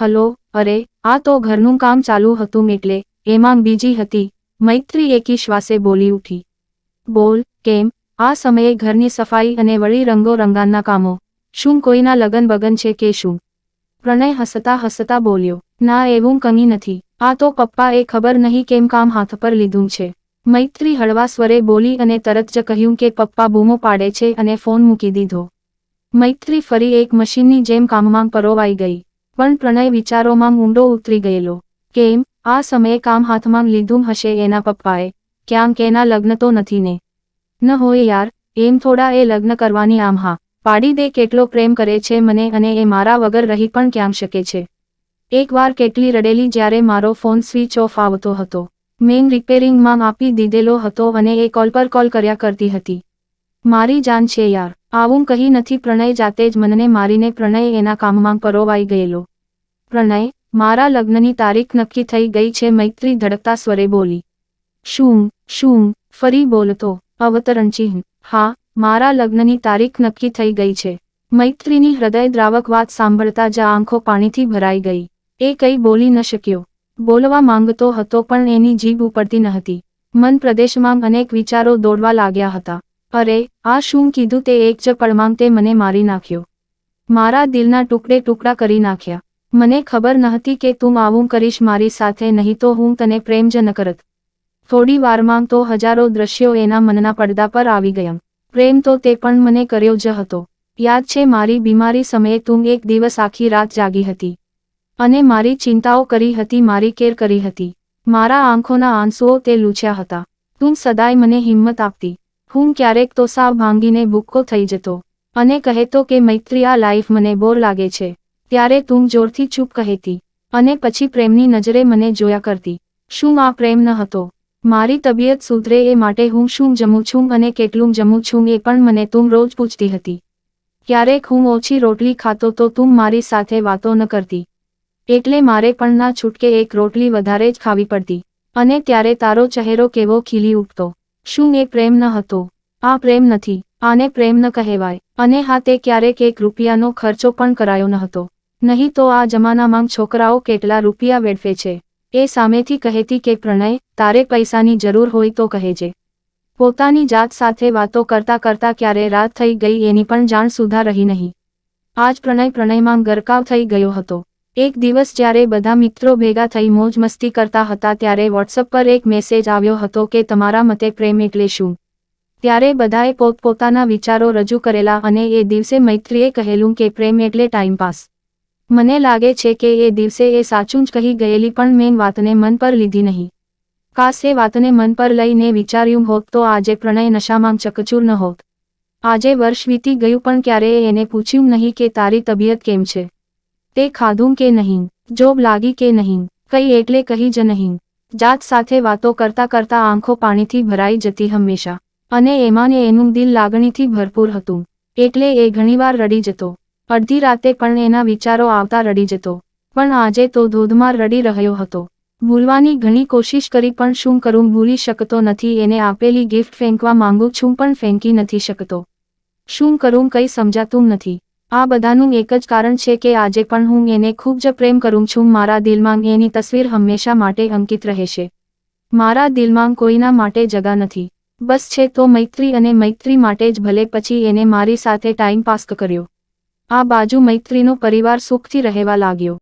Hello, અરે, આ તો ઘરનું કામ ચાલુ હતું એટલે એમાં બીજી હતી, મૈત્રી એકી શ્વાસે બોલી ઉઠી. બોલ, કેમ, આ સમયે ઘરની સફાઈ અને વળી રંગો રંગાનના કામો, શું કોઈના લગન બગન છે કે શું? પ્રણય હસતા હસતા બોલ્યો, ના એવું કંઈ નથી, આ તો પપ્પાએ ખબર નહીં કેમ કામ હાથ પર લીધું છે. મૈત્રી હળવા સ્વરે બોલી અને તરત જ કહ્યું કે પપ્પા બૂમો પાડે છે અને ફોન મૂકી દીધો. મૈત્રી ફરી એક મશીનની જેમ કામમાં પરોવાઈ ગઈ. પણ પ્રણય વિચારોમાં ઊંડો ઉતરી ગયેલો. કેમ? આ સમયે કામ હાથમાં લીધું હશે એના પપ્પાએ. ક્યાંક એના લગ્ન તો નથી ને? ન હોય યાર, એમ થોડા એ લગ્ન કરવાની આમ હા પાડી દે કેટલો પ્રેમ કરે છે મને અને એ મારા વગર રહી પણ ક્યાં શકે છે. એકવાર કેટલી રડેલી જ્યારે મારો ફોન સ્વિચ ઓફ આવતો હતો. મેં રિપેરિંગમાં આપી દીધેલો હતો અને એ કોલ પર કોલ કર્યા કરતી હતી. મારી જાન છે યાર. આવું કહી નથી પ્રણય જાતે જ મનને મારીને પ્રણય એના કામમાં પરોવાઈ ગયેલો. પ્રણય, મારા લગ્નની તારીખ નક્કી થઈ ગઈ છે, મૈત્રી ધડકતા સ્વરે બોલી. શું શું, ફરી બોલતો અવતરણ ચિહ્ન હા, મારા લગ્નની તારીખ નક્કી થઈ ગઈ છે. મૈત્રીની હૃદય દ્રાવક વાત સાંભળતા જ આંખો પાણીથી ભરાઈ ગઈ. એ કંઈ બોલી ન શક્યો. બોલવા માંગતો હતો પણ એની જીભ ઉપડતી ન હતી. મન પ્રદેશમાં અનેક વિચારો દોડવા લાગ્યા હતા. અરે, આ શું કીધું તે એક જ પળમાં તે મને મારી નાખ્યો. મારા દિલના ટુકડે ટુકડા કરી નાખ્યા. મને ખબર નહતી કે તું આવું કરીશ મારી સાથે, નહીં તો હું તને પ્રેમ જ ન કરત થોડી વારમાં તો હજારો દ્રશ્યો એના મનના પડદા પર આવી ગયા. પ્રેમ તો તે પણ મને કર્યો જ હતો. યાદ છે મારી બીમારી સમયે તું એક દિવસ આખી રાત જાગી હતી. અને મારી ચિંતાઓ કરી હતી, મારી કેર કરી હતી. મારા આંખોના આંસુઓ તે લૂછ્યા હતા. તું સદાય મને હિંમત આપતી. હું ક્યારેક તો સાવ ભાંગીને ભૂક્કો થઈ જતો. અને કહેતો કે, મૈત્રી, આ લાઈફ મને બોર લાગે છે. ત્યારે તું જોરથી ચૂપ કહેતી અને પછી પ્રેમની નજરે મને જોયા કરતી. શું આ પ્રેમ ન હતો? મારી તબિયત સુધરે એ માટે હું શું જમું છું અને કેટલું જમું છું એ પણ મને તું રોજ પૂછતી હતી. ક્યારેક હું ઓછી રોટલી ખાતો તો તું મારી સાથે વાતો ન કરતી. એટલે મારે પણ ના છૂટકે એક રોટલી વધારે જ ખાવી પડતી. અને ત્યારે તારો ચહેરો કેવો ખીલી ઉઠતો. શું એ પ્રેમ ન હતો? આ પ્રેમ નથી, આને પ્રેમ ન કહેવાય, અને હા તે ક્યારેક એક રૂપિયાનો ખર્ચો પણ કરાયો ન હતો. નહીં તો આ જમાનામાં છોકરાઓ કેટલા રૂપિયા વેડફે છે? એ સામેથી કહેતી કે, પ્રણય, તારે પૈસાની જરૂર હોય તો કહેજે. પોતાની જાત સાથે વાતો કરતા કરતા ક્યારે રાત થઈ ગઈ એની પણ જાણ સુધા રહી નહીં. આજ પ્રણય પ્રણયમાં ગરકાવ થઈ ગયો હતો. એક દિવસ જ્યારે બધા મિત્રો ભેગા થઈ મોજ મસ્તી કરતા હતા ત્યારે વોટ્સઅપ પર એક મેસેજ આવ્યો હતો કે તમારા મતે પ્રેમ એટલે શું? ત્યારે બધાએ પોતપોતાના વિચારો રજૂ કરેલા અને એ દિવસે મૈત્રીએ કહેલું કે પ્રેમ એટલે ટાઈમપાસ મને લાગે છે કે એ દિવસે એ સાચું જ કહી ગયેલી પણ મેં વાતને મન પર લીધી નહીં. કાશ એ વાતને મન પર લઈને વિચાર્યું હોત તો આજે પ્રણય નશામાં ચકચૂર ન હોત. આજે વર્ષ વીતી ગયું પણ ક્યારેય એને પૂછ્યું નહીં કે તારી તબિયત કેમ છે? તે ખાધું કે નહીં, જોબ લાગી કે નહીં, કઈ એટલે કહી જ નહીં. જાત સાથે વાતો કરતા કરતા આંખો પાણીથી ભરાઈ જતી હંમેશા. અને એમાંને એનું દિલ લાગણીથી ભરપૂર હતું. એટલે એ ઘણીવાર રડી જતો. અડધી રાતે પણ એના વિચારો આવતા રડી જતો. પણ આજે તો ધોધમાર રડી રહ્યો હતો. ભૂલવાની ઘણી કોશિશ કરી પણ શું કરું ભૂલી શકતો નથી, એને આપેલી ગિફ્ટ ફેંકવા માંગુ છું પણ ફેંકી નથી શકતો. શું કરું કંઈ સમજાતું નથી. આ બધાનું એક જ કારણ છે કે આજે પણ હું એને ખૂબ જ પ્રેમ કરું છું. મારા દિલમાં એની તસવીર હંમેશા માટે અંકિત રહેશે. મારા દિલમાં કોઈના માટે જગા નથી. બસ છે તો મૈત્રી અને મૈત્રી માટે જ ભલે પછી એને મારી સાથે ટાઈમ પાસ કર્યો. આ બાજુ મૈત્રીનો પરિવાર સુખથી રહેવા લાગ્યો.